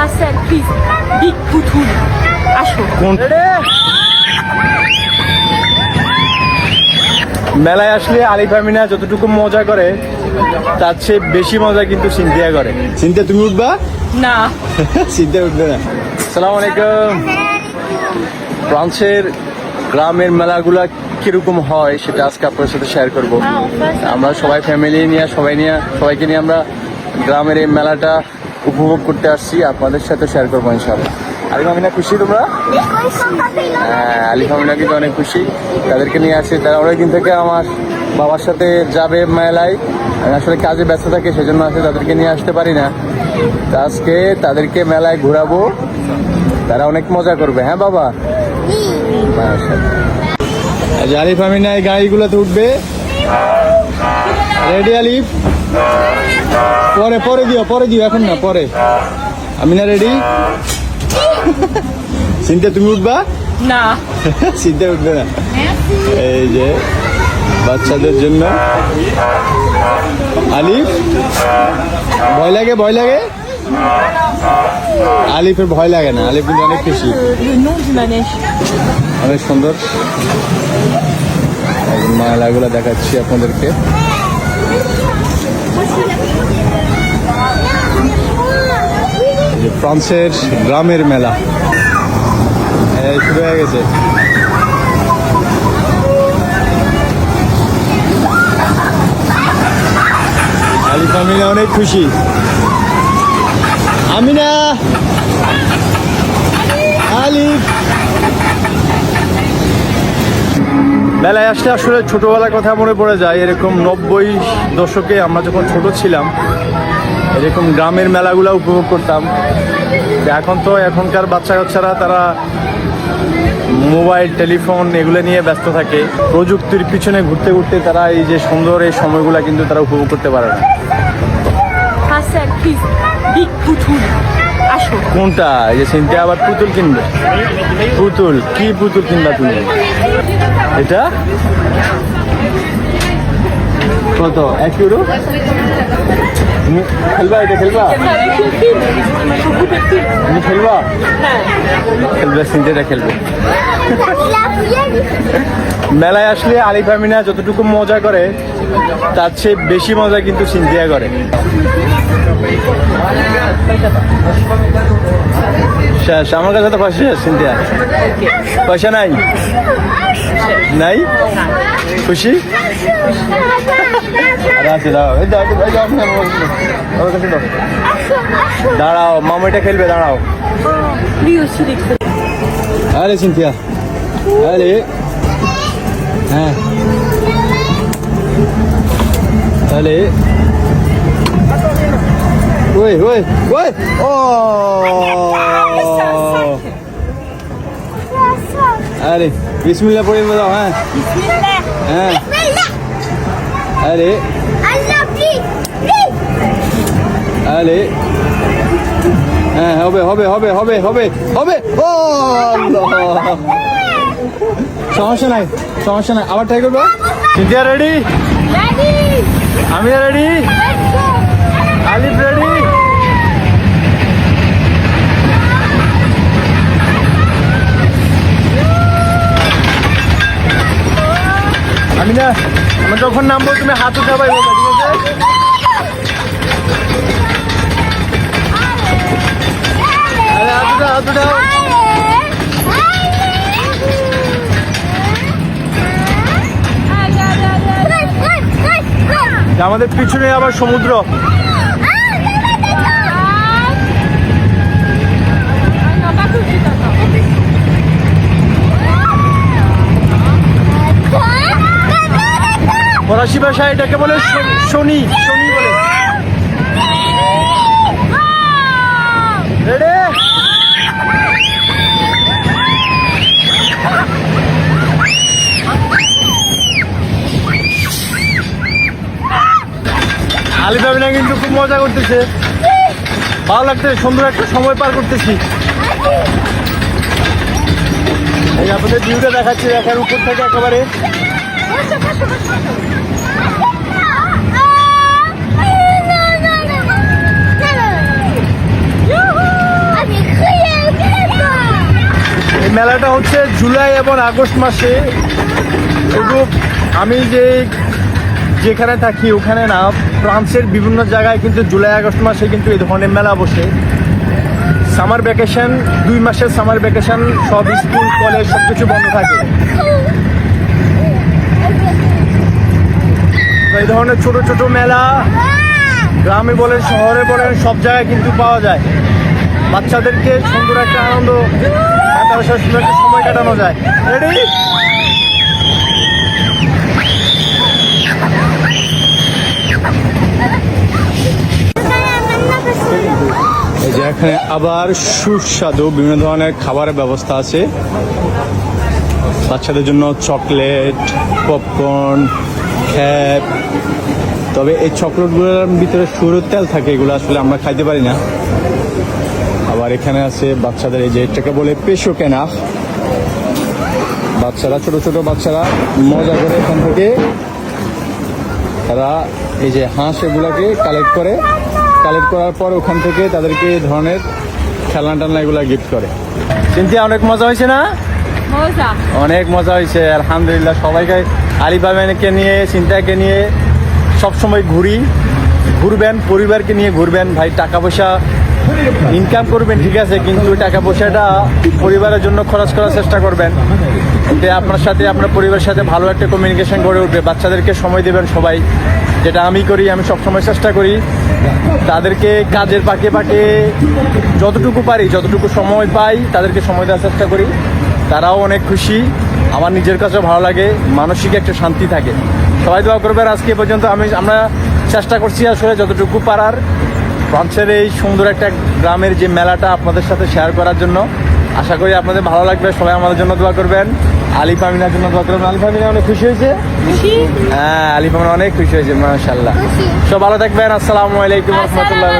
Hasan please big পুতুল আসো। কোন মেলায় আসলে আলিফ আমিনা যতটুকু মজা করে তার চেয়ে বেশি মজা কিন্তু সিনথিয়া করে। সিনথিয়া তুমি উঠবা? না। সিনথিয়া উঠবে না। সালাম আলাইকুম। ফ্রান্সের গ্রামের মেলাগুলা কীরকম হয় সেটা আজকে আপনার সাথে শেয়ার করব। আমরা সবাই ফ্যামিলি নিয়ে সবাই নিয়ে সবাইকে নিয়ে আমরা গ্রামের এই মেলাটা উপভোগ করতে আসছি আপনাদের সাথে শেয়ার করব ইনশাল্লাহ আলিফ আমিনা খুশি তোমরা? হ্যাঁ আলিফ আমিনা কিন্তু অনেক খুশি। তাদেরকে নিয়ে আসি তারা অনেকদিন থেকে আমার বাবার সাথে যাবে মেলায়। আমি আসলে কাজে ব্যস্ত থাকে সেজন্য আসলে তাদেরকে নিয়ে আসতে পারি না। আজকে তাদেরকে মেলায় ঘোরাবো। তারা অনেক মজা করবে হ্যাঁ বাবা? আলিফ আমিনা এই গাড়িগুলোতে উঠবে। রেডি আলিফ পরে পরে দিও পরে দিও এখন না পরে। আমিনা রেডি চিন্তা তুমি উঠবা? না। চিন্তা উঠবে না। এই যে বাচ্চাদের জন্য। আলিফ? ভয় লাগে ভয় লাগে? আলিফের ভয় লাগে না আলিফ কিন্তু অনেক খুশি। অনেক সুন্দর। মালাগুলো দেখাচ্ছি আপনাদেরকে এই যে ফ্রান্সের গ্রামের মেলা। শুরু হয়ে গেছে। আমিনা অনেক খুশি। আমিনা। আলিফ মেলায় আসলে আসলে ছোটবেলার কথা মনে পড়ে যায়। এরকম নব্বই দশকে আমরা যখন ছোট ছিলাম, এরকম গ্রামের মেলাগুলো উপভোগ করতাম। এখন তো এখনকার বাচ্চা কাচ্চারা তারা মোবাইল টেলিফোন এগুলো নিয়ে ব্যস্ত থাকে। প্রযুক্তির পিছনে ঘুরতে ঘুরতে তারা এই যে সুন্দর এই সময়গুলো কিন্তু তারা উপভোগ করতে পারে না। কোনটা? এই যে সিনতে আবার পুতুল কিনবে? পুতুল কি পুতুল কিনবা তুমি? এটা? কত? এক ইউরো খেলবা? এটা খেলবা। তুমি খেলবা? খেলবে সিনতেটা খেলবে। মেলায় আসলে আলিফ আমিনা যতটুকু মজা করে তার চেয়ে বেশি মজা কিন্তু সিনথিয়া করে। শেষ আমার কাছে তো পয়সা শেষ সিনথিয়া পয়সা নাই? নাই। খুশি। আরে আছে দাঁড়াও এই দাও, এই দাও, আমার কাছে দাও। আমার কাছে দাও। দাঁড়াও মামাটা খেলবে দাঁড়াও lui aussi l'extrait Allez Cynthia. Allez. Hein. Allez. Oui, oui, oui. Oh. Allez, mots, hein. Hein. Allez. হ্যাঁ হবে হবে হবে হবে হবে হবে ও আল্লাহ। সমস্যা নাই সমস্যা নাই আবার ট্রাই করব সিন্ধিয়া রেডি আমি রেডি আলিফ রেডি আমি না আমি যখন নামবো তুমি হাত উঠাবাই বলব ঠিক আছে? আরে হাত উঠাও হাত উঠাও। আমাদের পিছনে আবার সমুদ্র। ফরাসি ভাষায় এটাকে বলে শনি শনি বলে। রেডি আলিফ আমিনা কিন্তু খুব মজা করতেছে। ভালো লাগতেছে, সুন্দর একটা সময় পার করতেছি। এই আপনাদের ভিউটা দেখাচ্ছি, দেখার উপর থেকে একেবারে। মেলাটা হচ্ছে জুলাই এবং আগস্ট মাসে। আমি যে যেখানে থাকি, ওখানে না, ফ্রান্সের বিভিন্ন জায়গায় কিন্তু জুলাই, আগস্ট মাসে কিন্তু এই ধরনের মেলা বসে। সামার ভ্যাকেশন দুই মাসের সামার ভ্যাকেশন সব স্কুল, কলেজ সব কিছু বন্ধ থাকে তো এই ধরনের ছোট ছোট মেলা গ্রামে বলেন, শহরে বলেন, সব জায়গায় কিন্তু পাওয়া যায়। বাচ্চাদেরকে সুন্দর একটা আনন্দ সুন্দর একটা সময় কাটানো যায়। রেডি এখানে আবার সুস্বাদু বিভিন্ন ধরনের খাবারের ব্যবস্থা আছে। বাচ্চাদের জন্য চকলেট, পপকর্ন খ্যাপ তবে এই চকলেটগুলোর ভিতরে সুরের তেল থাকে এগুলো আসলে আমরা খাইতে পারি না। আবার এখানে আছে বাচ্চাদের এই যে এটাকে বলে পেশো কেনা বাচ্চারা ছোট ছোট বাচ্চারা মজা করে এখান থেকে তারা এই যে হাঁস এগুলাকে কালেক্ট করে। কালেক্ট করার পর ওখান থেকে তাদেরকে এই ধরনের খেলনা টালনা এগুলা গিফট করে। চিন্তা অনেক মজা হয়েছে না? অনেক মজা হয়েছে আলহামদুলিল্লাহ। সবাইকে আলিবাবাকে নিয়ে চিন্তাকে নিয়ে সব সময় ঘুরি, ঘুরবেন, পরিবারকে নিয়ে ঘুরবেন। ভাই, টাকা পয়সা ইনকাম করবেন, ঠিক আছে, কিন্তু টাকা পয়সাটা পরিবারের জন্য খরচ করার চেষ্টা করবেন। এতে আপনার সাথে, আপনার পরিবারের সাথে ভালো একটা কমিউনিকেশন গড়ে উঠবে। বাচ্চাদেরকে সময় দেবেন সবাই। যেটা আমি করি, আমি সবসময় চেষ্টা করি। তাদেরকে কাজের পাকে পাকে যতটুকু পারি, যতটুকু সময় পাই, তাদেরকে সময় দেওয়ার চেষ্টা করি। তারাও অনেক খুশি। আমার নিজের কাছেও ভালো লাগে। মানসিক একটা শান্তি থাকে। সবাই দোয়া করবেন আজকে পর্যন্ত আমি আমরা চেষ্টা করছি আসলে যতটুকু পারার। ফ্রান্সের এই সুন্দর একটা গ্রামের যে মেলাটা আপনাদের সাথে শেয়ার করার জন্য আশা করি আপনাদের ভালো লাগবে। সবাই আমাদের জন্য দোয়া করবেন। আলিফ আমিনার জন্য দোয়া করবেন। আলিফ আমিনা অনেক খুশি হয়েছে? হ্যাঁ আলিফ আমিনা অনেক খুশি হয়েছে মাশাল্লাহ। সব ভালো থাকবেন। আসসালামু আলাইকুম রহমতুল্লাহ